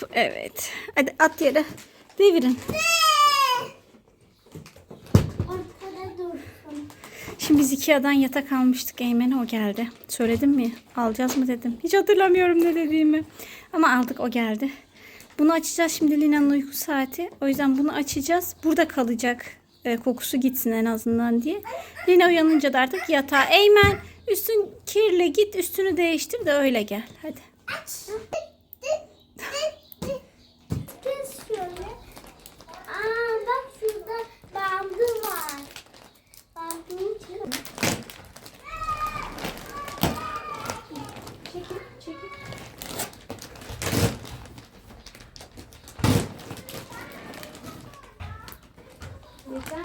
Hop evet. Hadi at yere. Devirin. Şimdi biz Ikea'dan yatak almıştık Eymen'e o geldi. Söyledim mi? Alacağız mı dedim. Hiç hatırlamıyorum ne dediğimi. Ama aldık o geldi. Bunu açacağız şimdi Lina'nın uyku saati. O yüzden bunu açacağız. Burada kalacak. e, kokusu gitsin en azından diye. Lina uyanınca da artık yatağa. Eymen üstün kirli git üstünü değiştir de öyle gel. Hadi. Aç.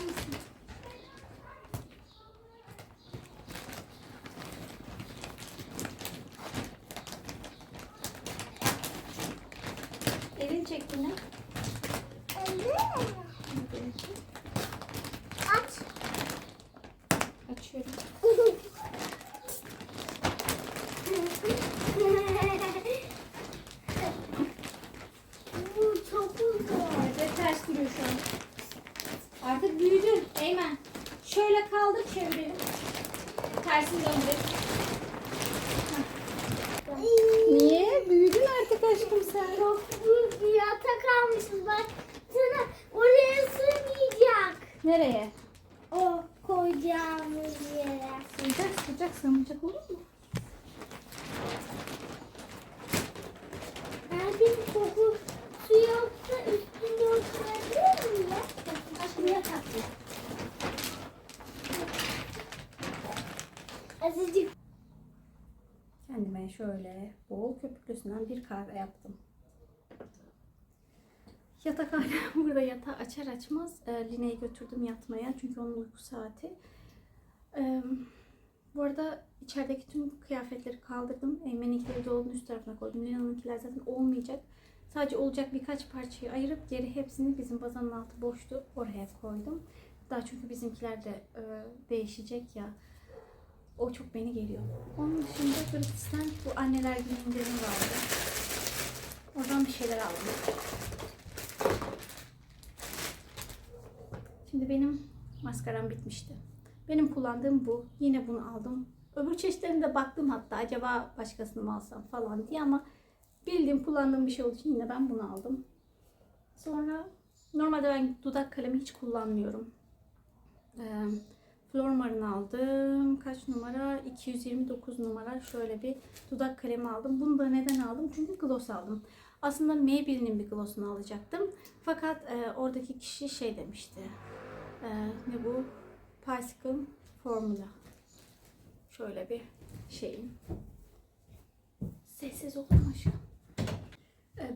Misin? Artık büyüdün Eymen. Şöyle kaldır çevirelim. Tersini döndür. Niye? Büyüdün artık aşkım sen. Çok büyük bir yatak almışız bak. Sana oraya sığmayacak. Nereye? O koyacağımız yere. Sıcak sıcak sığmayacak olur mu? Eğer bir koku şöyle bol köpüklüsünden bir kahve yaptım. Yatakhane burada yatağı açar açmaz e, Line'yi götürdüm yatmaya çünkü onun uyku saati. E, bu arada içerideki tüm kıyafetleri kaldırdım. Eymen'inkileri dolabın üst tarafına koydum. Lina'nınkiler zaten olmayacak. Sadece olacak birkaç parçayı ayırıp geri hepsini bizim bazanın altı boştu. Oraya koydum. Daha çünkü bizimkiler de e, değişecek ya. O çok beni geliyor. Onun dışında Gratis'ten bu anneler günü indirim vardı. Oradan bir şeyler aldım. Şimdi benim maskaram bitmişti. Benim kullandığım bu. Yine bunu aldım. Öbür çeşitlerine baktım hatta acaba başkasını mı alsam falan diye ama bildiğim kullandığım bir şey olduğu için yine ben bunu aldım. Sonra normalde ben dudak kalemi hiç kullanmıyorum. Ee, Flormar'ın aldım. Kaç numara? 229 numara. Şöyle bir dudak kalemi aldım. Bunu da neden aldım? Çünkü gloss aldım. Aslında Maybelline'in bir glossunu alacaktım. Fakat e, oradaki kişi şey demişti. E, ne bu? Bicycle Formula. Şöyle bir şeyim. Sessiz olur mu aşkım?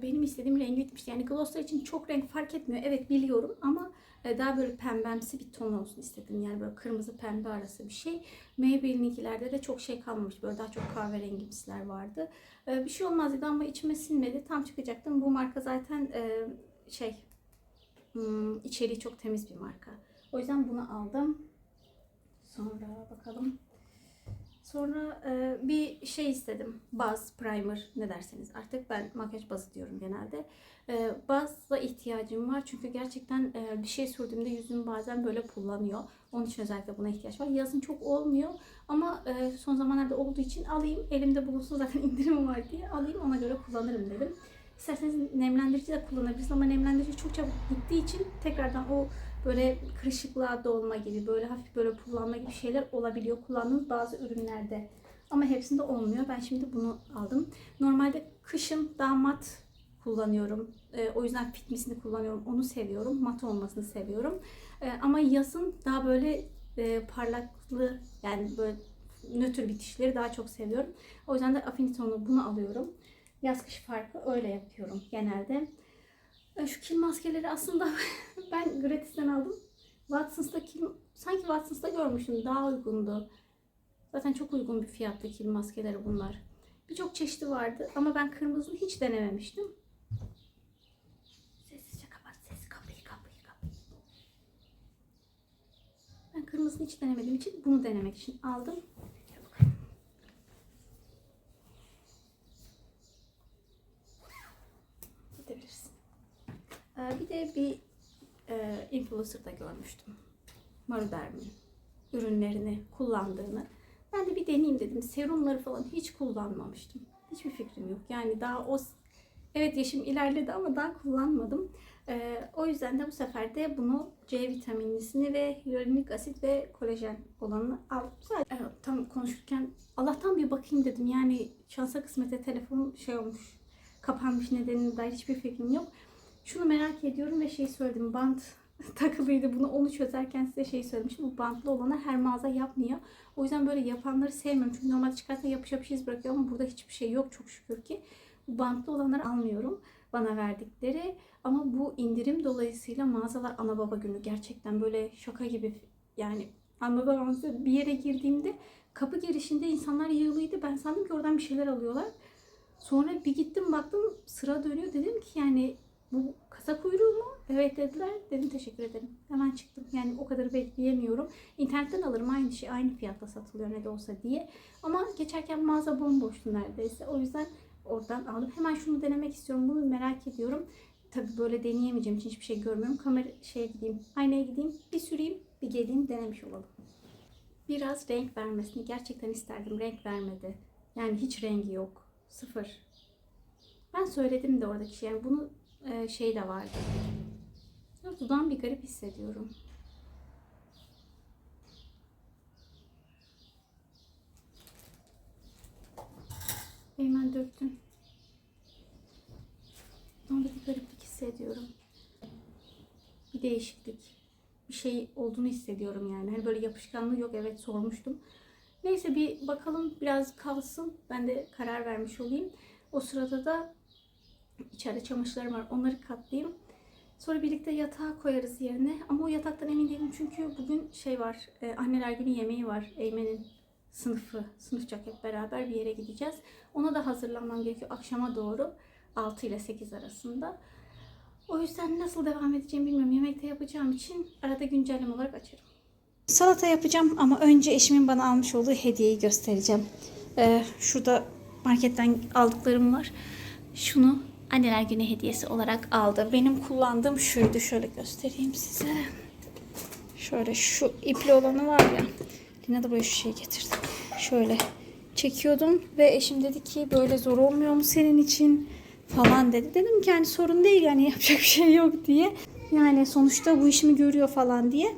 Benim istediğim rengi bitmişti. Yani glosslar için çok renk fark etmiyor. Evet biliyorum ama e, daha böyle pembemsi bir ton olsun istedim. Yani böyle kırmızı pembe arası bir şey. Maybelline'inkilerde de çok şey kalmamış. Böyle daha çok kahverengimsiler vardı. E, Bir şey olmaz dedi ama içime sinmedi. Tam çıkacaktım. Bu marka zaten e, şey hmm, içeriği çok temiz bir marka. O yüzden bunu aldım. Sonra bakalım. Sonra e, bir şey istedim. Baz, primer ne derseniz artık ben makyaj bazı diyorum genelde. E, baza ihtiyacım var çünkü gerçekten e, bir şey sürdüğümde yüzüm bazen böyle pullanıyor. Onun için özellikle buna ihtiyaç var. Yazın çok olmuyor ama e, son zamanlarda olduğu için alayım. Elimde bulunsun zaten indirim var diye alayım ona göre kullanırım dedim. İsterseniz nemlendirici de kullanabilirsiniz ama nemlendirici çok çabuk gittiği için tekrardan o böyle kırışıklığa dolma gibi böyle hafif böyle pullanma gibi şeyler olabiliyor kullandığınız bazı ürünlerde. Ama hepsinde olmuyor. Ben şimdi bunu aldım. Normalde kışın daha mat kullanıyorum. Ee, o yüzden fitmisini kullanıyorum. Onu seviyorum. Mat olmasını seviyorum. Ee, ama yazın daha böyle e, parlaklı yani böyle nötr bitişleri daha çok seviyorum. O yüzden de Affinity tonu bunu alıyorum. Yaz kış farkı öyle yapıyorum genelde. Şu kil maskeleri aslında ben gratis'ten aldım. Watson's'ta kil, sanki Watson's'ta görmüştüm. Daha uygundu. Zaten çok uygun bir fiyattı kil maskeleri bunlar. Birçok çeşidi vardı ama ben kırmızını hiç denememiştim. Sessizce kapat ses kapıyı kapıyı kapıyı. Ben kırmızını hiç denemediğim için bunu denemek için aldım. Bakalım. Bir de Ee, bir de bir e, influencer'da görmüştüm. Maruderm'in ürünlerini kullandığını. Ben de bir deneyeyim dedim. Serumları falan hiç kullanmamıştım. Hiçbir fikrim yok. Yani daha o evet yaşım ilerledi ama daha kullanmadım. Ee, o yüzden de bu sefer de bunu C vitaminlisini ve hyaluronik asit ve kolajen olanını aldım. Zaten evet, tam konuşurken Allah'tan bir bakayım dedim. Yani şansa kısmete telefon şey olmuş. Kapanmış nedenine dair hiçbir fikrim yok. Şunu merak ediyorum ve şey söyledim. Bant takılıydı. Bunu onu çözerken size şey söylemiştim. Bu bantlı olanı her mağaza yapmıyor. O yüzden böyle yapanları sevmiyorum. Çünkü normalde çıkarsa yapış yapış iz bırakıyor ama burada hiçbir şey yok çok şükür ki. Bu bantlı olanları almıyorum bana verdikleri. Ama bu indirim dolayısıyla mağazalar ana baba günü gerçekten böyle şaka gibi yani ana baba bir yere girdiğimde kapı girişinde insanlar yığılıydı. Ben sandım ki oradan bir şeyler alıyorlar. Sonra bir gittim baktım sıra dönüyor. Dedim ki yani bu kasa kuyruğu mu? Evet dediler. Dedim teşekkür ederim. Hemen çıktım. Yani o kadar bekleyemiyorum. İnternetten alırım aynı şey aynı fiyatta satılıyor ne de olsa diye. Ama geçerken mağaza bomboştu neredeyse. O yüzden oradan aldım. Hemen şunu denemek istiyorum. Bunu merak ediyorum. Tabii böyle deneyemeyeceğim için hiçbir şey görmüyorum. Kamera şeye gideyim. Aynaya gideyim. Bir süreyim. Bir geleyim denemiş olalım. Biraz renk vermesini gerçekten isterdim. Renk vermedi. Yani hiç rengi yok. Sıfır. Ben söyledim de oradaki şey. Yani bunu e, şey de vardı. Dudağım bir garip hissediyorum. Hemen döktüm. Dudağımda bir gariplik hissediyorum. Bir değişiklik. Bir şey olduğunu hissediyorum yani. Hani böyle yapışkanlığı yok. Evet sormuştum. Neyse bir bakalım biraz kalsın. Ben de karar vermiş olayım. O sırada da İçeride çamaşırlarım var. Onları katlayayım. Sonra birlikte yatağa koyarız yerine. Ama o yataktan emin değilim çünkü bugün şey var. E, anneler günü yemeği var. Eymen'in sınıfı, sınıfçak hep beraber bir yere gideceğiz. Ona da hazırlanmam gerekiyor akşama doğru. 6 ile 8 arasında. O yüzden nasıl devam edeceğimi bilmiyorum. Yemekte yapacağım için arada güncelleme olarak açarım. Salata yapacağım ama önce eşimin bana almış olduğu hediyeyi göstereceğim. Ee, şurada marketten aldıklarım var. Şunu anneler günü hediyesi olarak aldı. Benim kullandığım şuydu. Şöyle göstereyim size. Şöyle şu ipli olanı var ya. Lina da böyle şu şey getirdi. Şöyle çekiyordum ve eşim dedi ki böyle zor olmuyor mu senin için falan dedi. Dedim ki yani sorun değil yani yapacak bir şey yok diye. Yani sonuçta bu işimi görüyor falan diye.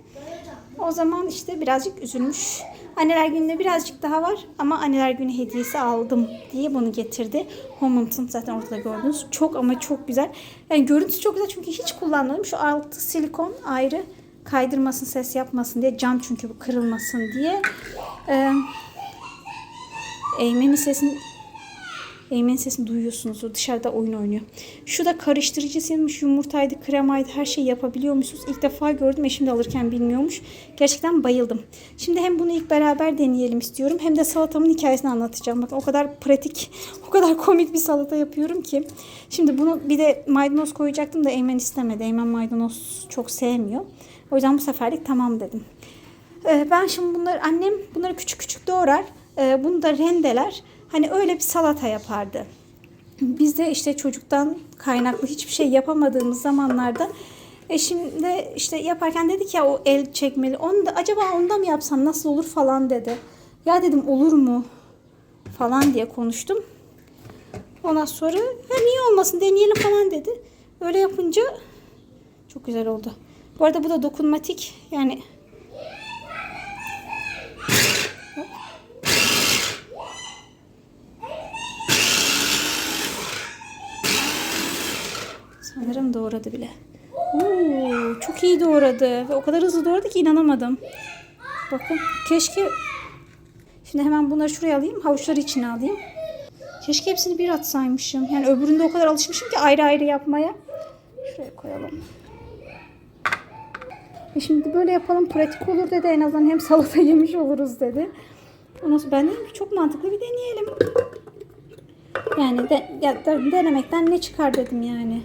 O zaman işte birazcık üzülmüş. Anneler gününe birazcık daha var ama anneler günü hediyesi aldım diye bunu getirdi. Home'un zaten ortada gördünüz. Çok ama çok güzel. Yani görüntüsü çok güzel çünkü hiç kullanmadım. Şu altı silikon ayrı kaydırmasın ses yapmasın diye cam çünkü bu kırılmasın diye. Ee, Eymen'in sesini Eymen'in sesini duyuyorsunuz. O dışarıda oyun oynuyor. Şu da karıştırıcısıymış. Yumurtaydı, kremaydı. Her şeyi yapabiliyormuşsunuz. İlk defa gördüm. Eşim de alırken bilmiyormuş. Gerçekten bayıldım. Şimdi hem bunu ilk beraber deneyelim istiyorum. Hem de salatamın hikayesini anlatacağım. Bakın o kadar pratik, o kadar komik bir salata yapıyorum ki. Şimdi bunu bir de maydanoz koyacaktım da Eymen istemedi. Eymen maydanoz çok sevmiyor. O yüzden bu seferlik tamam dedim. Ee, Ben şimdi bunları annem bunları küçük küçük doğrar. Ee, Bunu da rendeler. Hani öyle bir salata yapardı. Biz de işte çocuktan kaynaklı hiçbir şey yapamadığımız zamanlarda eşim de işte yaparken dedi ki ya o el çekmeli. Onu da acaba onda mı yapsam nasıl olur falan dedi. Ya dedim olur mu falan diye konuştum. Ondan sonra ya niye olmasın deneyelim falan dedi. Öyle yapınca çok güzel oldu. Bu arada bu da dokunmatik yani Sanırım doğradı bile. Oo, çok iyi doğradı ve o kadar hızlı doğradı ki inanamadım. Bakın keşke şimdi hemen bunları şuraya alayım havuçları içine alayım. Keşke hepsini bir atsaymışım. Yani öbüründe o kadar alışmışım ki ayrı ayrı yapmaya. Şuraya koyalım. E şimdi böyle yapalım pratik olur dedi en azından hem salata yemiş oluruz dedi. Ondan sonra ben dedim ki çok mantıklı bir deneyelim. Yani de, ya, denemekten ne çıkar dedim yani.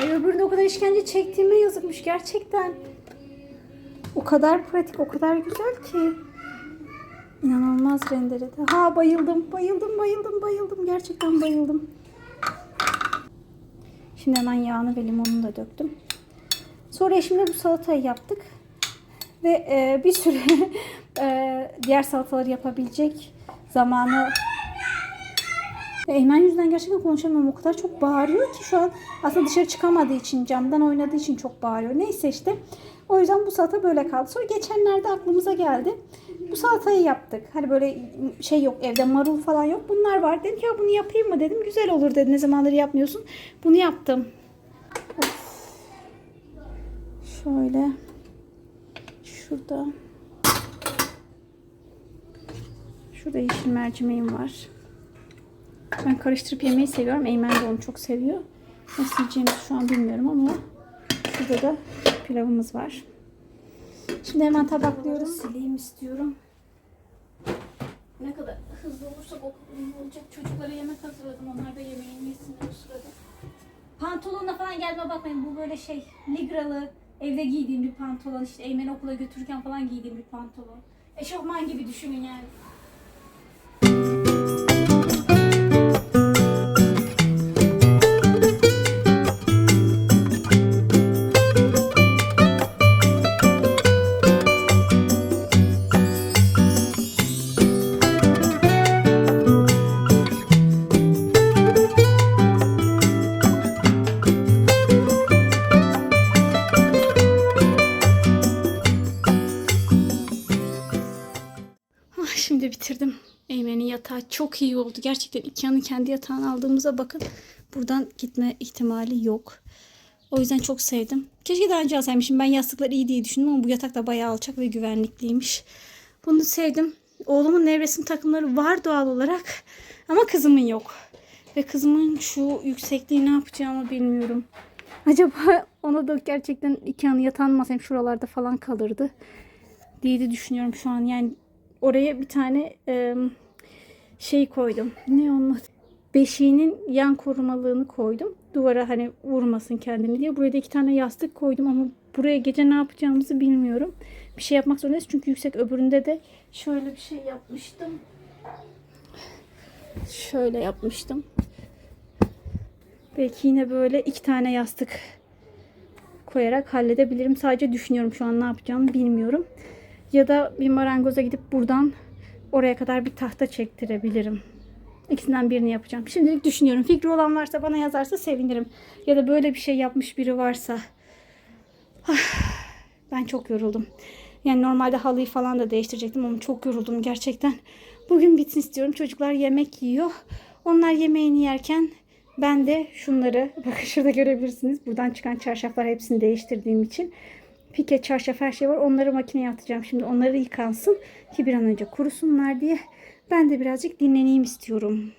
Ay öbüründe o kadar işkence çektiğime yazıkmış gerçekten. O kadar pratik, o kadar güzel ki. İnanılmaz rendeledi. Ha bayıldım, bayıldım, bayıldım, bayıldım. Gerçekten bayıldım. Şimdi hemen yağını ve limonunu da döktüm. Sonra eşimle bu salatayı yaptık. Ve e, bir süre e, diğer salataları yapabilecek zamanı Eymen yüzünden gerçekten konuşamıyorum. O kadar çok bağırıyor ki şu an aslında dışarı çıkamadığı için, camdan oynadığı için çok bağırıyor. Neyse işte. O yüzden bu salata böyle kaldı. Sonra geçenlerde aklımıza geldi. Bu salatayı yaptık. Hani böyle şey yok evde marul falan yok. Bunlar var. Dedim ki ya bunu yapayım mı dedim. Güzel olur dedi. Ne zamandır yapmıyorsun. Bunu yaptım. Of. Şöyle. Şurada. Şurada yeşil mercimeğim var. Ben karıştırıp yemeyi seviyorum. Eymen de onu çok seviyor. Nasıl yiyeceğimizi şu an bilmiyorum ama şurada da pilavımız var. Şimdi hemen tabaklıyoruz. Sileyim istiyorum. Ne kadar hızlı olursak olacak. Çocuklara yemek hazırladım. Onlar da yemeğini yesinler o sırada. Pantolonla falan gelme bakmayın. Bu böyle şey ligralı evde giydiğim bir pantolon. İşte Eymen'i okula götürürken falan giydiğim bir pantolon. Eşofman gibi düşünün yani. Yatağı çok iyi oldu. Gerçekten Ikea'nın kendi yatağını aldığımıza bakın. Buradan gitme ihtimali yok. O yüzden çok sevdim. Keşke daha önce alsaymışım. Ben yastıklar iyi diye düşündüm ama bu yatak da bayağı alçak ve güvenlikliymiş. Bunu sevdim. Oğlumun nevresim takımları var doğal olarak. Ama kızımın yok. Ve kızımın şu yüksekliği ne yapacağımı bilmiyorum. Acaba ona da gerçekten Ikea'nın yatağını masayım şuralarda falan kalırdı diye de düşünüyorum şu an. Yani oraya bir tane e, şey koydum. Ne onun? Beşiğinin yan korumalığını koydum. Duvara hani vurmasın kendini diye. Buraya da iki tane yastık koydum ama buraya gece ne yapacağımızı bilmiyorum. Bir şey yapmak zorundayız çünkü yüksek öbüründe de şöyle bir şey yapmıştım. Şöyle yapmıştım. Belki yine böyle iki tane yastık koyarak halledebilirim. Sadece düşünüyorum şu an ne yapacağımı bilmiyorum. Ya da bir marangoza gidip buradan oraya kadar bir tahta çektirebilirim. İkisinden birini yapacağım. Şimdilik düşünüyorum. Fikri olan varsa bana yazarsa sevinirim. Ya da böyle bir şey yapmış biri varsa. Ah, Ben çok yoruldum. Yani normalde halıyı falan da değiştirecektim ama çok yoruldum gerçekten. Bugün bitsin istiyorum. Çocuklar yemek yiyor. Onlar yemeğini yerken ben de şunları bakın şurada görebilirsiniz. Buradan çıkan çarşaflar hepsini değiştirdiğim için. Pike, çarşaf her şey var. Onları makineye atacağım. Şimdi onları yıkansın ki bir an önce kurusunlar diye. Ben de birazcık dinleneyim istiyorum.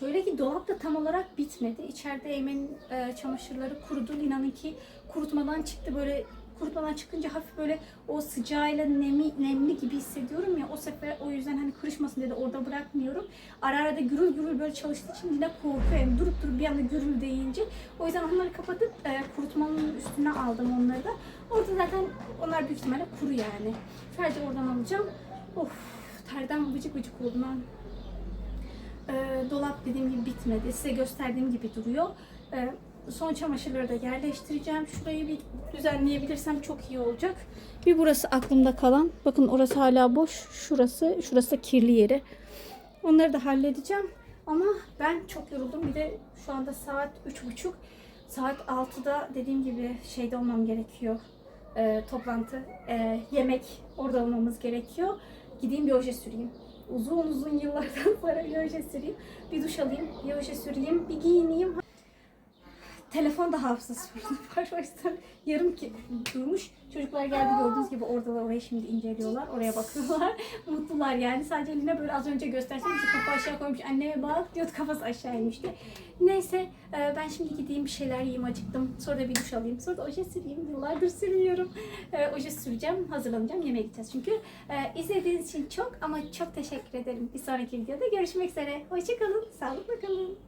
Şöyle ki dolap da tam olarak bitmedi. İçeride Eymen'in e, çamaşırları kurudu. Lina'nın ki kurutmadan çıktı. Böyle kurutmadan çıkınca hafif böyle o sıcağıyla nemi, nemli gibi hissediyorum ya. O sefer o yüzden hani kırışmasın diye de orada bırakmıyorum. Ara ara da gürül gürül böyle çalıştığı için Lina korkuyor. Yani durup durup bir anda gürül deyince. O yüzden onları kapatıp e, kurutmanın üstüne aldım onları da. Orada zaten onlar büyük ihtimalle kuru yani. Sadece oradan alacağım. Of terden vıcık vıcık oldum ben. Ee, dolap dediğim gibi bitmedi. Size gösterdiğim gibi duruyor. Ee, son çamaşırları da yerleştireceğim. Şurayı bir düzenleyebilirsem çok iyi olacak. Bir burası aklımda kalan. Bakın orası hala boş. Şurası, şurası kirli yeri. Onları da halledeceğim. Ama ben çok yoruldum. Bir de şu anda saat üç buçuk. Saat 6'da dediğim gibi şeyde olmam gerekiyor. Ee, toplantı, ee, yemek orada olmamız gerekiyor. Gideyim bir oje süreyim. Uzun uzun yıllardan sonra bir oje süreyim. Bir duş alayım, bir oje süreyim, bir giyineyim. Telefon da hafızası var. O yüzden yarım ki durmuş. Çocuklar geldi gördüğünüz gibi orada da orayı şimdi inceliyorlar. Oraya bakıyorlar. Mutlular yani. Sadece eline böyle az önce göstersem kafa aşağı koymuş. Anneye bak diyordu kafası aşağı inmişti. Neyse e, ben şimdi gideyim bir şeyler yiyeyim acıktım. Sonra da bir duş alayım. Sonra da oje süreyim. Yıllardır sürmüyorum. E, oje süreceğim. Hazırlanacağım. Yemeğe gideceğiz çünkü. E, izlediğiniz için çok ama çok teşekkür ederim. Bir sonraki videoda görüşmek üzere. Hoşçakalın. Sağlıkla kalın.